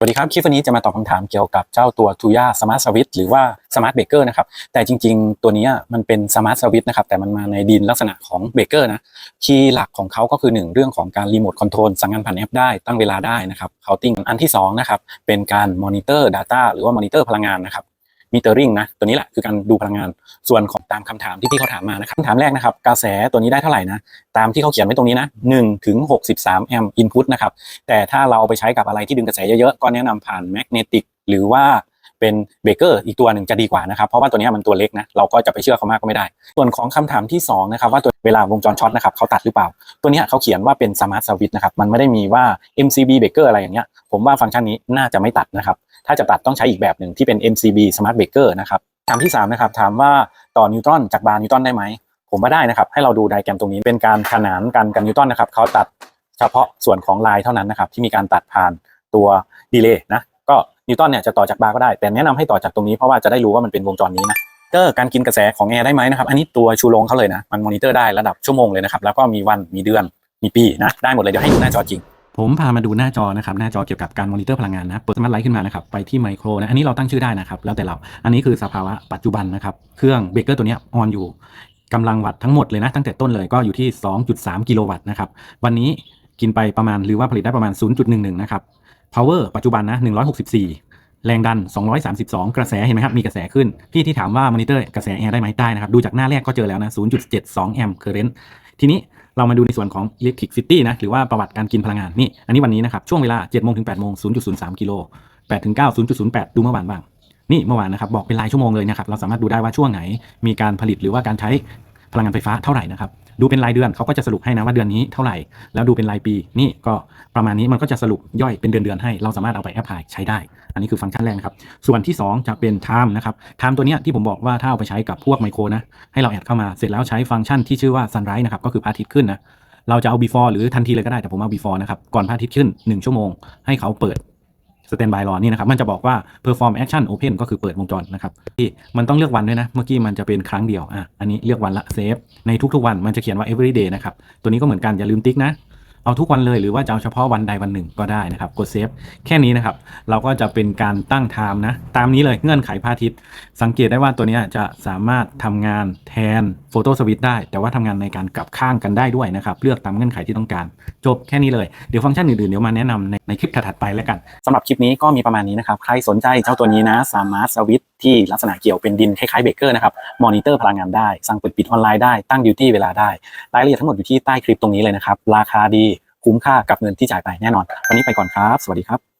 สวัสดีครับ คลิปวันนี้จะมาตอบคำถามเกี่ยวกับเจ้าตัวทูย่าสมาร์ทสวิตหรือว่าสมาร์ทเบเกอร์นะครับ แต่จริงๆ ตัวนี้มันเป็นสมาร์ทสวิตนะครับ แต่มันมาในดินลักษณะของเบเกอร์นะ คีย์หลักของเขาก็คือ 1 เรื่องของการรีโมทคอนโทรลสั่งงานผ่านแอปได้ตั้งเวลาได้นะครับเคาน์ติ้งอันที่2นะครับเป็นการมอนิเตอร์ Data หรือว่ามอนิเตอร์พลังงานนะครับ มิเตอร์ริงนะตัวนี้แหละคือการดูพลังงาน ส่วนของตามคำถามที่พี่เขาถามมานะครับคำถามแรกนะครับกระแสตัวนี้ได้เท่าไหร่นะตามที่เขาเขียนไว้ตรงนี้นะ1ถึง63แอมป์อินพุตนะครับแต่ถ้าเราเอาไปใช้กับอะไรที่ดึงกระแสเยอะๆก็แนะนำผ่านแมกเนติกหรือว่า เป็นเบเกอร์อีกตัวหนึ่งจะดีกว่านะครับเพราะว่าตัวนี้มันตัวเล็กนะเราก็จะไปเชื่อเขามากก็ไม่ได้ ส่วนของคำถามที่สองนะครับว่าตัวเวลาวงจรช็อตนะครับเขาตัดหรือเปล่า ตัวนี้เขาเขียนว่าเป็นสมาร์ทสวิตนะครับมันไม่ได้มีว่า MCB Baker อะไรอย่างเงี้ยผมว่าฟังก์ชันนี้น่าจะไม่ตัดนะครับถ้าจะตัดต้องใช้อีกแบบหนึ่งที่เป็น MCB Smart Baker นะครับคำที่สามนะครับถามว่าต่อนิวตรอนจากบาร์นิวตันได้ไหมผมว่าได้นะครับให้เราดูไดแกรมตรงนี้เป็นการขนานกันกับนิวตันนะครับเขาตัดเฉพาะส่วนของลายเท่านั้นนะครับที่มีการตัดผ่านตัวดีเลย์นะ นิวตันเนี่ยจะต่อจากบาร์ก็ได้ แต่แนะนำให้ต่อจากตรงนี้เพราะว่าจะได้รู้ว่ามันเป็นวงจรนี้นะก็การกินกระแสของแอร์ได้ไหมนะครับ อันนี้ตัวชูโรงเขาเลยนะ มันมอนิเตอร์ได้ระดับชั่วโมงเลยนะครับ แล้วก็มีวันมีเดือนมีปีนะ ได้หมดเลย เดี๋ยวให้ดูหน้าจอจริง ผมพามาดูหน้าจอนะครับ หน้าจอเกี่ยวกับการมอนิเตอร์พลังงานนะเปิดสมาร์ทไลท์ขึ้นมานะครับ ไปที่ไมโครนะ อันนี้เราตั้งชื่อได้นะครับ แล้วแต่เรา อันนี้คือสภาวะปัจจุบันนะครับ เครื่องเบเกอร์ตัวเนี้ยออนอยู่กำลังวัตต์ทั้งหมดเลยนะ ตั้งแต่ต้นเลยก็อยู่ที่ 2.3 กิโลวัตต์นะครับ วันนี้กินไปประมาณหรือว่าผลิตได้ประมาณ 0.11 นะครับ power ปัจจุบันนะ164 แรงดัน 232 กระแสเห็นไหมครับ มีกระแสขึ้น พี่ที่ถามว่ามอนิเตอร์กระแสแอร์ได้ไหมได้นะครับ ดูจากหน้าแรกก็เจอแล้วนะ0.72แอมป์เคอร์เรนต์ทีนี้เรามาดูในส่วนของ electricity นะ หรือว่าประวัติการกินพลังงานนี่ อันนี้วันนี้นะครับ ช่วงเวลา7โมงถึง8โมง0.03กิโล8ถึง9 0.08 ดูเมื่อวานบ้างนี่เมื่อวานนะครับบอกเป็นรายชั่วโมงเลยนะครับเราสามารถดูได้ว่าช่วงไหนมีการผลิตหรือว่าการใช้ พลังงานไฟฟ้าเท่าไหร่นะครับดูเป็นรายเดือนเขาก็จะสรุปให้นะว่าเดือนนี้เท่าไหร่ แล้วดูเป็นรายปีนี่ก็ประมาณนี้มันก็จะสรุปย่อยเป็นเดือนๆให้ เราสามารถเอาไปแอพพลายใช้ได้ อันนี้คือฟังก์ชันแรกนะครับ ส่วนที่ 2 จะเป็น time นะครับ time ตัวนี้ที่ผมบอกว่าถ้าเอาไปใช้กับพวกไมโครนะให้เราแอดเข้ามาเสร็จแล้วใช้ฟังก์ชันที่ชื่อว่า sunrise นะครับก็คือพระอาทิตย์ขึ้นนะเราจะเอา before หรือทันทีเลยก็ได้แต่ผมเอา before นะครับก่อนพระอาทิตย์ขึ้น 1 ชั่วโมง ให้เขาเปิด standby รอนี่นะครับมันจะบอกว่า perform action open ก็คือเปิดวงจรนะครับที่มันต้องเลือกวันด้วยนะ เมื่อกี้มันจะเป็นครั้งเดียวอะอันนี้เลือกวันละ save ในทุกๆวันมันจะเขียนว่า every day นะครับตัวนี้ก็เหมือนกันอย่าลืมติ๊กนะ เอาทุกวันเลยหรือว่าจะเอาเฉพาะวันใดวันหนึ่งก็ได้นะครับ กดเซฟแค่นี้นะครับ เราก็จะเป็นการตั้งไทม์นะ ตามนี้เลยเงื่อนไขพระอาทิตย์ สังเกตได้ว่าตัวนี้จะสามารถทำงานแทนโฟโต้สวิตได้ แต่ว่าทำงานในการกลับข้างกันได้ด้วยนะครับ เลือกตามเงื่อนไขที่ต้องการ จบแค่นี้เลย เดี๋ยวฟังก์ชันอื่นๆ เดี๋ยวมาแนะนำในในคลิปถัดไปแล้วกันสำหรับคลิปนี้ก็มีประมาณนี้นะครับ ใครสนใจเจ้าตัวนี้นะ สามารถสวิตช์ที่ลักษณะเกี่ยวเป็นดินคล้ายๆเบเกอร์นะครับ มอนิเตอร์พลังงานได้ สั่งเปิดปิดออนไลน์ได้ ตั้งดิวตี้เวลาได้ รายละเอียดทั้งหมดอยู่ที่ใต้คลิปตรงนี้เลยนะครับ ราคาดี คุ้มค่ากับเงินที่จ่ายไปแน่นอน วันนี้ไปก่อนครับ สวัสดีครับ